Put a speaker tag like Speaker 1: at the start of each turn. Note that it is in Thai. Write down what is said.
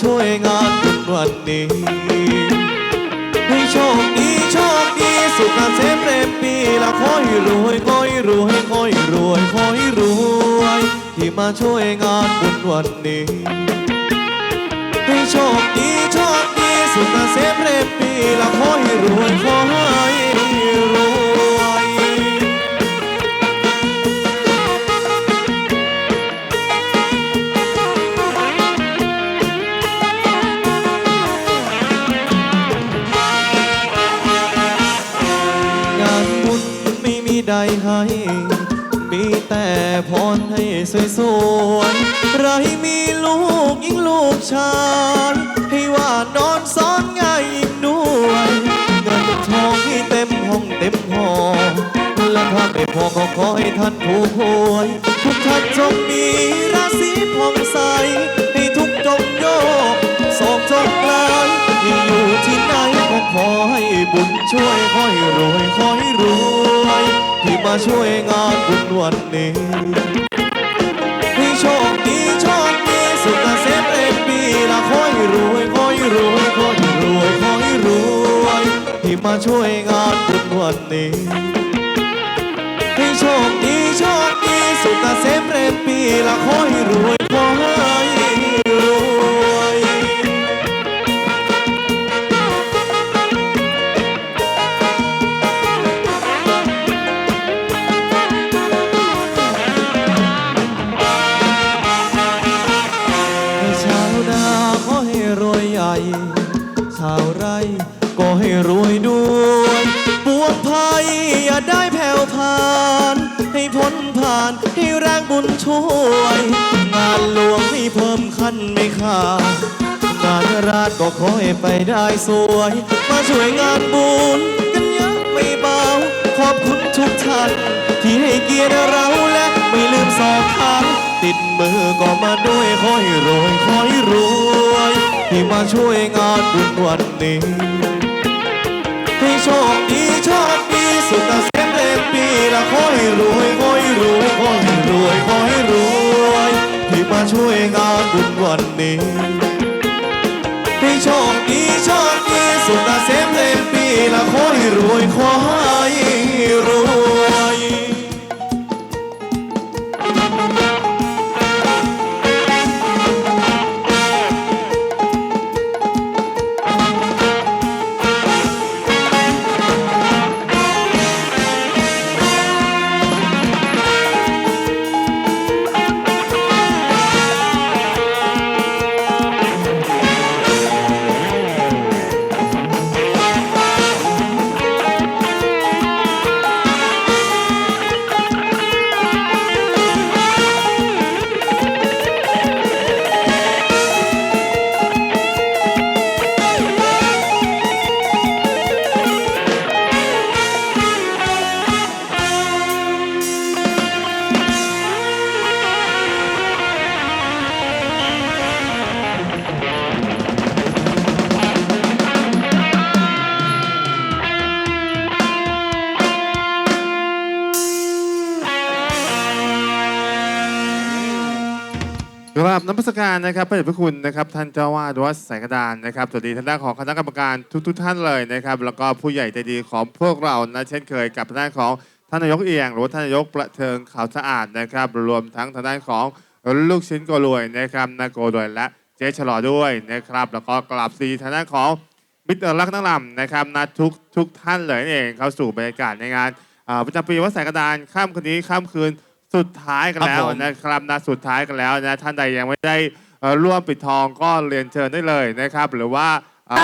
Speaker 1: ช่วยงานบุญวันนี้ ให้โชคดีโชคดีสุขเกษมเต็มปีละขอให้รวยขอให้รวยขอให้รวยขอให้รวย ที่มาช่วยงานบุญวันนี้ให้โชคดีโชคดีสุขเกษมเต็มปีละขอให้รวยขอให้รวย ใดให้ มีแต่พรให้สวยๆไรมีลูกยิ่งลูกชายให้ว่านอนซ้อนง่ายยิ่งด้วยเงินทองให้เต็มห้องเต็มหอและถ้าไม่พอก็ขอให้ท่านผู้หวยทุกท่านจงมีราศีผ่องใสให้ทุกจงโยกโศกจงกลายที่อยู่ที่ไหนก็ขอให้บุญช่วยขอให้รวยขอให้รวย มาช่วยงานบุญวันนี้ให้โชคดีโชคดีสุขเกษมเอ็มปีละคอยรวยคอยรวยคอยรวยคอยรวยที่มาช่วยงานบุญวันนี้ให้โชคดีโชคดีสุขเกษมเอ็มปีละคอยรวย ชาวไร่ก็ให้รวยด้วยปวงภัยอย่าได้แผ่วผ่าน ให้พ้นผ่านให้แรงบุญช่วย งานหลวงให้เพิ่มขั้นไม่ขาดงานราชก็ขอให้ไปได้สวย มาช่วยงานบุญกันเยอะไม่เบา ขอบคุณทุกท่าน ที่ให้เกียรติเราและไม่ลืมสอบทานติดมือก็มาด้วยขอให้รวยขอให้รวย ที่มาช่วยงานบุญวันนี้ ให้โชคดีโชคดีสุขเกษมเต็มปีละขอให้รวยขอให้รวยขอให้รวยขอให้รวยที่มาช่วยงานบุญวันนี้ ให้โชคดีโชคดีสุขเกษมเต็มปีละขอให้รวยขอให้
Speaker 2: กราบน้ำพัสการนะครับพระเดชพระคุณนะครับท่านเจ้าวาดวัดสายกระดานนะครับสวัสดีท่านด้านของคณะกรรมการทุกๆท่านเลยนะครับ แล้วก็ผู้ใหญ่ใจดีของพวกเรานะเช่นเคยกับทางด้านของท่านนายกเอียงหรือว่าท่านนายกประเทิงข่าวสะอาดนะครับ รวมทั้งทางด้านของลูกชิ้นโกรวยนะครับนาโกรวยและเจ๊ฉลอด้วยนะครับ แล้วก็กราบสวัสดีทางด้านของมิตรรักนักลำนะครับนะทุกทุกท่านเลยนั่นเองเข้าสู่บรรยากาศในงานประจำปีวัดสายกระดานข้ามคืนนี้ข้ามคืน สุดท้ายกันแล้ว
Speaker 1: ครับผม
Speaker 2: นะครับนะสุดท้ายกันแล้วนะท่านใดยังไม่ได้เอ่อร่วมปิดทองก็เรียนเชิญได้เลยนะครับ หรือว่า